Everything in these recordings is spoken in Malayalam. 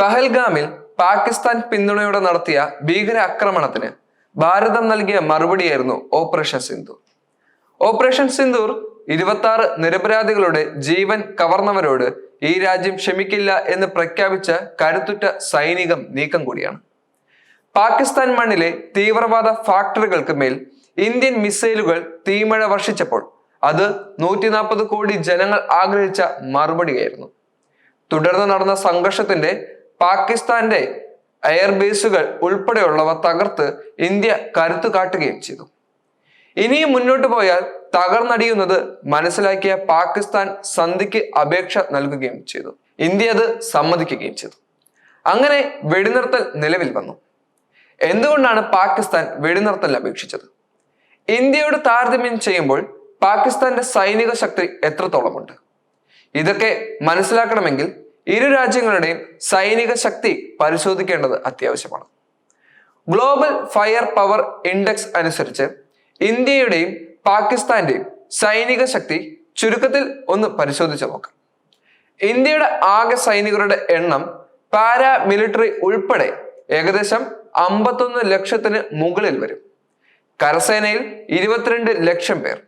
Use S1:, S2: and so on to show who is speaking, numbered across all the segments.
S1: പഹൽഗാമിൽ പാകിസ്ഥാൻ പിന്തുണയോടെ നടത്തിയ ഭീകര ആക്രമണത്തിന് ഭാരതം നൽകിയ മറുപടിയായിരുന്നു ഓപ്പറേഷൻ സിന്ധു ഓപ്പറേഷൻ സിന്ധൂർ ഇരുപത്തി ആറ് നിരപരാധികളുടെ ജീവൻ കവർന്നവരോട് ഈ രാജ്യം ക്ഷമിക്കില്ല എന്ന് പ്രഖ്യാപിച്ച കരുത്തുറ്റ സൈനികം നീക്കം കൂടിയാണ്. പാകിസ്ഥാൻ മണ്ണിലെ തീവ്രവാദ ഫാക്ടറികൾക്ക് മേൽ ഇന്ത്യൻ മിസൈലുകൾ തീമഴ വർഷിച്ചപ്പോൾ അത് നൂറ്റി നാൽപ്പത് കോടി ജനങ്ങൾ ആഗ്രഹിച്ച മറുപടിയായിരുന്നു. തുടർന്ന് നടന്ന സംഘർഷത്തിന്റെ പാകിസ്ഥാന്റെ എയർബേസുകൾ ഉൾപ്പെടെയുള്ളവ തകർത്ത് ഇന്ത്യ കരുത്തു കാട്ടുകയും ചെയ്തു. ഇനിയും മുന്നോട്ട് പോയാൽ തകർന്നടിയുന്നത് മനസ്സിലാക്കിയ പാകിസ്ഥാൻ സന്ധിക്ക് അപേക്ഷ നൽകുകയും ചെയ്തു. ഇന്ത്യ അത് സമ്മതിക്കുകയും ചെയ്തു. അങ്ങനെ വെടിനിർത്തൽ നിലവിൽ വന്നു. എന്തുകൊണ്ടാണ് പാകിസ്ഥാൻ വെടിനിർത്തൽ അപേക്ഷിച്ചത്? ഇന്ത്യയോട് താരതമ്യം ചെയ്യുമ്പോൾ പാകിസ്ഥാന്റെ സൈനിക ശക്തി എത്രത്തോളമുണ്ട്? ഇതൊക്കെ മനസ്സിലാക്കണമെങ്കിൽ ഇരു രാജ്യങ്ങളുടെയും സൈനിക ശക്തി പരിശോധിക്കേണ്ടത് അത്യാവശ്യമാണ്. ഗ്ലോബൽ ഫയർ പവർ ഇൻഡെക്സ് അനുസരിച്ച് ഇന്ത്യയുടെയും പാകിസ്ഥാന്റെയും സൈനിക ശക്തി ചുരുക്കത്തിൽ ഒന്ന് പരിശോധിച്ച് നോക്കാം. ഇന്ത്യയുടെ ആകെ സൈനികരുടെ എണ്ണം പാരാ മിലിറ്ററി ഉൾപ്പെടെ ഏകദേശം അമ്പത്തൊന്ന് ലക്ഷത്തിന് മുകളിൽ വരും. കരസേനയിൽ ഇരുപത്തിരണ്ട് ലക്ഷം പേർ.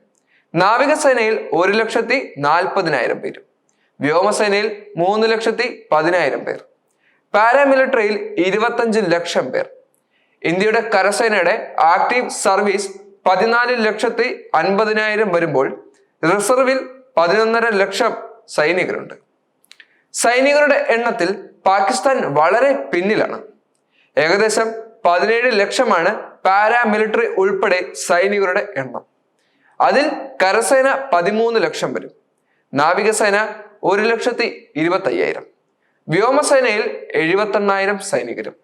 S1: നാവികസേനയിൽ ഒരു ലക്ഷത്തി നാൽപ്പതിനായിരം പേരും. വ്യോമസേനയിൽ മൂന്ന് ലക്ഷത്തി പതിനായിരം പേർ. പാരാമിലിറ്ററിയിൽ ഇരുപത്തഞ്ച് ലക്ഷം പേർ. ഇന്ത്യയുടെ കരസേനയുടെ ആക്റ്റീവ് സർവീസ് പതിനാല് ലക്ഷത്തി അൻപതിനായിരം വരുമ്പോൾ റിസർവിൽ പതിനൊന്നര ലക്ഷം സൈനികരുണ്ട്. സൈനികരുടെ എണ്ണത്തിൽ പാകിസ്ഥാൻ വളരെ പിന്നിലാണ്. ഏകദേശം പതിനേഴ് ലക്ഷമാണ് പാരാമിലിറ്ററി ഉൾപ്പെടെ സൈനികരുടെ എണ്ണം. അതിൽ കരസേന പതിമൂന്ന് ലക്ഷം വരും. നാവികസേന ഒരു ലക്ഷത്തി ഇരുപത്തി അയ്യായിരം വ്യോമസേനയിൽ എഴുപത്തെണ്ണായിരം സൈനികരും.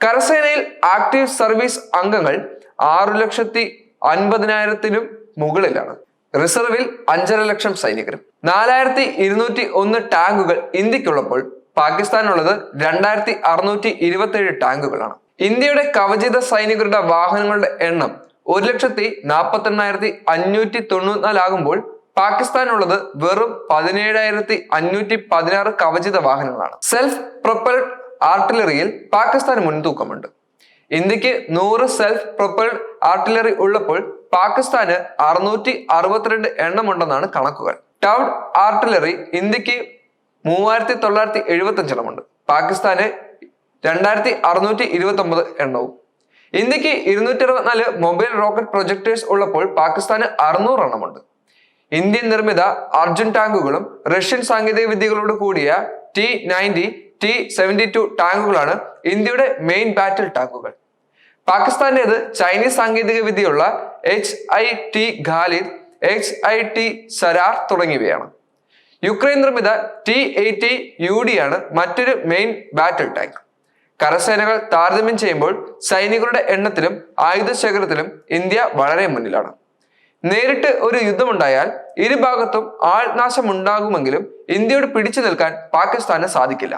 S1: കരസേനയിൽ ആക്ടീവ് സർവീസ് അംഗങ്ങൾ ആറു ലക്ഷത്തി അൻപതിനായിരത്തിനും മുകളിലാണ്. റിസർവിൽ അഞ്ചര ലക്ഷം സൈനികരും. നാലായിരത്തി ഇരുന്നൂറ്റി ഒന്ന് ടാങ്കുകൾ ഇന്ത്യക്കുള്ളപ്പോൾ പാകിസ്ഥാനുള്ളത് രണ്ടായിരത്തി അറുന്നൂറ്റി ഇരുപത്തി ഏഴ് ടാങ്കുകളാണ്. ഇന്ത്യയുടെ കവചിത സൈനികരുടെ വാഹനങ്ങളുടെ എണ്ണം ഒരു ലക്ഷത്തി നാൽപ്പത്തി എണ്ണായിരത്തി അഞ്ഞൂറ്റി തൊണ്ണൂറ്റിനാലാകുമ്പോൾ പാകിസ്ഥാനുള്ളത് വെറും പതിനേഴായിരത്തി അഞ്ഞൂറ്റി പതിനാറ് കവചിത വാഹനങ്ങളാണ്. സെൽഫ് പ്രൊപ്പൽഡ് ആർട്ടിലറിയിൽ പാകിസ്ഥാന് മുൻതൂക്കമുണ്ട്. ഇന്ത്യയ്ക്ക് നൂറ് സെൽഫ് പ്രൊപ്പൽഡ് ആർട്ടിലറി ഉള്ളപ്പോൾ പാകിസ്ഥാന് അറുന്നൂറ്റി അറുപത്തിരണ്ട് എണ്ണമുണ്ടെന്നാണ് കണക്കുകൾ. ടൗഡ് ആർട്ടിലറി ഇന്ത്യയ്ക്ക് മൂവായിരത്തി തൊള്ളായിരത്തി എഴുപത്തി അഞ്ചെണ്ണമുണ്ട് പാകിസ്ഥാന് രണ്ടായിരത്തി അറുന്നൂറ്റി ഇരുപത്തി ഒമ്പത് എണ്ണവും. ഇന്ത്യയ്ക്ക് ഇരുന്നൂറ്റി അറുപത്തിനാല് മൊബൈൽ റോക്കറ്റ് പ്രൊജക്ടേഴ്സ് ഉള്ളപ്പോൾ പാകിസ്ഥാന് അറുന്നൂറ് എണ്ണമുണ്ട് ഇന്ത്യൻ നിർമ്മിത അർജുൻ ടാങ്കുകളും റഷ്യൻ സാങ്കേതിക വിദ്യകളോട് കൂടിയ T ninety T seventy two ടാങ്കുകളാണ് ഇന്ത്യയുടെ മെയിൻ ബാറ്റിൽ ടാങ്കുകൾ. പാകിസ്ഥാന്റേത് ചൈനീസ് സാങ്കേതിക വിദ്യയുള്ള H I T Khalid H I T Zarrar തുടങ്ങിയവയാണ്. യുക്രൈൻ നിർമ്മിത ടി എയ്റ്റി യു ഡി ആണ് മറ്റൊരു മെയിൻ ബാറ്റിൽ ടാങ്ക് കരസേനകൾ താരതമ്യം ചെയ്യുമ്പോൾ സൈനികരുടെ എണ്ണത്തിലും ആയുധശേഖരത്തിലും ഇന്ത്യ വളരെ മുന്നിലാണ്. നേരിട്ട് ഒരു യുദ്ധമുണ്ടായാൽ ഇരുഭാഗത്തും ആൾനാശം ഉണ്ടാകുമെങ്കിലും ഇന്ത്യയോട് പിടിച്ചു നിൽക്കാൻ പാകിസ്ഥാന് സാധിക്കില്ല.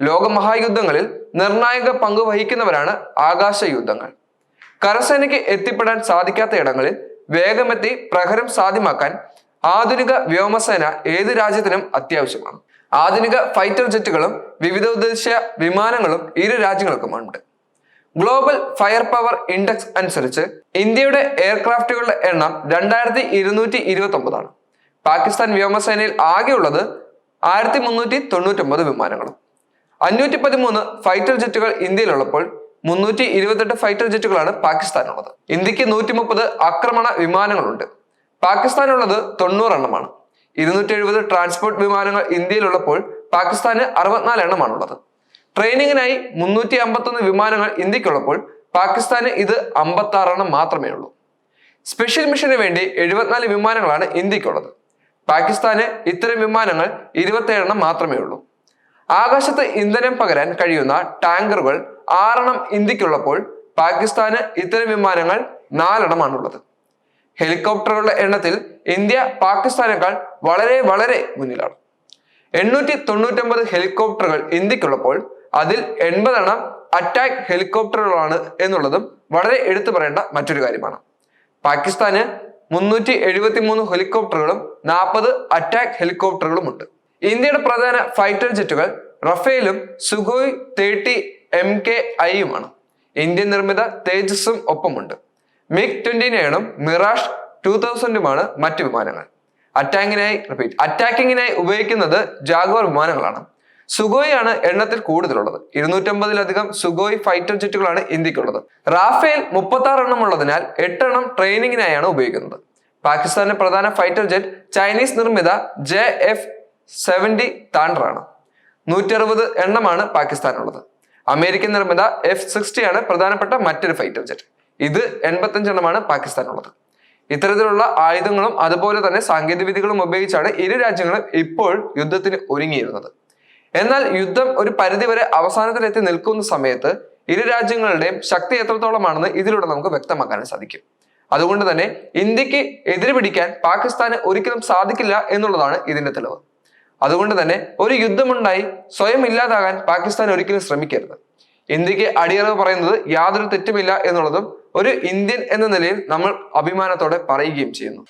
S1: ലോകമഹായുദ്ധങ്ങളിൽ നിർണായക പങ്ക് വഹിക്കുന്നവരാണ് ആകാശ യുദ്ധങ്ങൾ കരസേനയ്ക്ക് എത്തിപ്പെടാൻ സാധിക്കാത്ത ഇടങ്ങളിൽ വേഗമെത്തി പ്രഹരം സാധ്യമാക്കാൻ ആധുനിക വ്യോമസേന ഏത് രാജ്യത്തിനും അത്യാവശ്യമാണ്. ആധുനിക ഫൈറ്റർ ജെറ്റുകളും വിവിധ ഉദ്ദേശ വിമാനങ്ങളും ഇരു രാജ്യങ്ങൾക്കുമുണ്ട്. ഗ്ലോബൽ ഫയർ പവർ ഇൻഡെക്സ് അനുസരിച്ച് ഇന്ത്യയുടെ എയർക്രാഫ്റ്റുകളുടെ എണ്ണം രണ്ടായിരത്തി ഇരുന്നൂറ്റി ഇരുപത്തി ഒമ്പതാണ് പാകിസ്ഥാൻ വ്യോമസേനയിൽ ആകെയുള്ളത് ആയിരത്തി മുന്നൂറ്റി തൊണ്ണൂറ്റൊമ്പത് വിമാനങ്ങളും. അഞ്ഞൂറ്റി പതിമൂന്ന് ഫൈറ്റർ ജെറ്റുകൾ ഇന്ത്യയിലുള്ളപ്പോൾ മുന്നൂറ്റി ഇരുപത്തെട്ട് ഫൈറ്റർ ജെറ്റുകളാണ് പാകിസ്ഥാനുള്ളത്. ഇന്ത്യയ്ക്ക് നൂറ്റി മുപ്പത് ആക്രമണ വിമാനങ്ങളുണ്ട്. പാകിസ്ഥാനുള്ളത് തൊണ്ണൂറ് എണ്ണമാണ് ഇരുന്നൂറ്റി എഴുപത് ട്രാൻസ്പോർട്ട് വിമാനങ്ങൾ ഇന്ത്യയിലുള്ളപ്പോൾ പാകിസ്ഥാന് അറുപത്തിനാല് എണ്ണമാണുള്ളത്. ട്രെയിനിങ്ങിനായി മുന്നൂറ്റി അമ്പത്തൊന്ന് വിമാനങ്ങൾ ഇന്ത്യക്കുള്ളപ്പോൾ പാകിസ്ഥാന് ഇത് അമ്പത്തി ആറെണ്ണം മാത്രമേ ഉള്ളൂ. സ്പെഷ്യൽ മിഷന് വേണ്ടി എഴുപത്തിനാല് വിമാനങ്ങളാണ് ഇന്ത്യക്കുള്ളത്. പാകിസ്ഥാന് ഇത്തരം വിമാനങ്ങൾ ഇരുപത്തിയേഴെണ്ണം മാത്രമേ ഉള്ളൂ. ആകാശത്ത് ഇന്ധനം പകരാൻ കഴിയുന്ന ടാങ്കറുകൾ ആറെണ്ണം ഇന്ത്യക്കുള്ളപ്പോൾ പാകിസ്ഥാന് ഇത്തരം വിമാനങ്ങൾ നാലെണ്ണമാണുള്ളത്. ഹെലികോപ്റ്ററുകളുടെ എണ്ണത്തിൽ ഇന്ത്യ പാകിസ്ഥാനേക്കാൾ വളരെ വളരെ മുന്നിലാണ്. എണ്ണൂറ്റി തൊണ്ണൂറ്റൊമ്പത് ഹെലികോപ്റ്ററുകൾ ഇന്ത്യക്കുള്ളപ്പോൾ അതിൽ എൺപതെണ്ണം അറ്റാക്ക് ഹെലികോപ്റ്ററുകളാണ് എന്നുള്ളതും വളരെ എടുത്തു പറയേണ്ട മറ്റൊരു കാര്യമാണ്. പാകിസ്ഥാന് മുന്നൂറ്റി എഴുപത്തി മൂന്ന് ഹെലികോപ്റ്ററുകളും നാൽപ്പത് അറ്റാക്ക് ഹെലികോപ്റ്ററുകളും ഉണ്ട്. ഇന്ത്യയുടെ പ്രധാന ഫൈറ്റർ ജെറ്റുകൾ റഫേലും സുഖോയ് തേർട്ടി എം കെ ഐയുമാണ്. ഇന്ത്യൻ നിർമ്മിത തേജസും ഒപ്പമുണ്ട്. മിഗ് ട്വന്റി നയനും മിറാഷ് ടു തൗസൻഡുമാണ് മറ്റു വിമാനങ്ങൾ. അറ്റാക്കിനായി റിപ്പീറ്റ് അറ്റാക്കിങ്ങിനായി ഉപയോഗിക്കുന്നത് ജാഗോർ വിമാനങ്ങളാണ്. സുഗോയ് ആണ് എണ്ണത്തിൽ കൂടുതലുള്ളത്. ഇരുന്നൂറ്റമ്പതിലധികം സുഗോയ് ഫൈറ്റർ ജെറ്റുകളാണ് ഇന്ത്യക്കുള്ളത്. റാഫേൽ മുപ്പത്തി ആറ് എണ്ണം ഉള്ളതിനാൽ എട്ടെണ്ണം ട്രെയിനിങ്ങിനായാണ് ഉപയോഗിക്കുന്നത്. പാകിസ്ഥാന്റെ പ്രധാന ഫൈറ്റർ ജെറ്റ് ചൈനീസ് നിർമ്മിത ജെ എഫ് സെവന്റി താണ്ടറാണ്. നൂറ്റി അറുപത് എണ്ണമാണ് പാകിസ്ഥാനുള്ളത്. അമേരിക്കൻ നിർമ്മിത എഫ് സിക്സ്റ്റി ആണ് പ്രധാനപ്പെട്ട മറ്റൊരു ഫൈറ്റർ ജെറ്റ്. ഇത് എൺപത്തഞ്ച് എണ്ണമാണ് പാകിസ്ഥാനുള്ളത്. ഇത്തരത്തിലുള്ള ആയുധങ്ങളും അതുപോലെ തന്നെ സാങ്കേതിക വിദ്യകളും ഉപയോഗിച്ചാണ് ഇരു രാജ്യങ്ങളും ഇപ്പോൾ യുദ്ധത്തിന് ഒരുങ്ങിയിരുന്നത്. എന്നാൽ യുദ്ധം ഒരു പരിധിവരെ അവസാനത്തിലെത്തി നിൽക്കുന്ന സമയത്ത് ഇരു രാജ്യങ്ങളുടെയും ശക്തി എത്രത്തോളമാണെന്ന് ഇതിലൂടെ നമുക്ക് വ്യക്തമാക്കാൻ സാധിക്കും. അതുകൊണ്ട് തന്നെ ഇന്ത്യയ്ക്ക് എതിര് പിടിക്കാൻ പാകിസ്ഥാന് ഒരിക്കലും സാധിക്കില്ല എന്നുള്ളതാണ് ഇതിന്റെ തെളിവ്. അതുകൊണ്ട് തന്നെ ഒരു യുദ്ധമുണ്ടായി സ്വയം ഇല്ലാതാകാൻ പാകിസ്ഥാൻ ഒരിക്കലും ശ്രമിക്കരുത്. ഇന്ത്യയ്ക്ക് അടിയറവ് പറയുന്നത് യാതൊരു തെറ്റുമില്ല എന്നുള്ളതും ഒരു ഇന്ത്യൻ എന്ന നിലയിൽ നമ്മൾ അഭിമാനത്തോടെ പറയുകയും ചെയ്യുന്നു.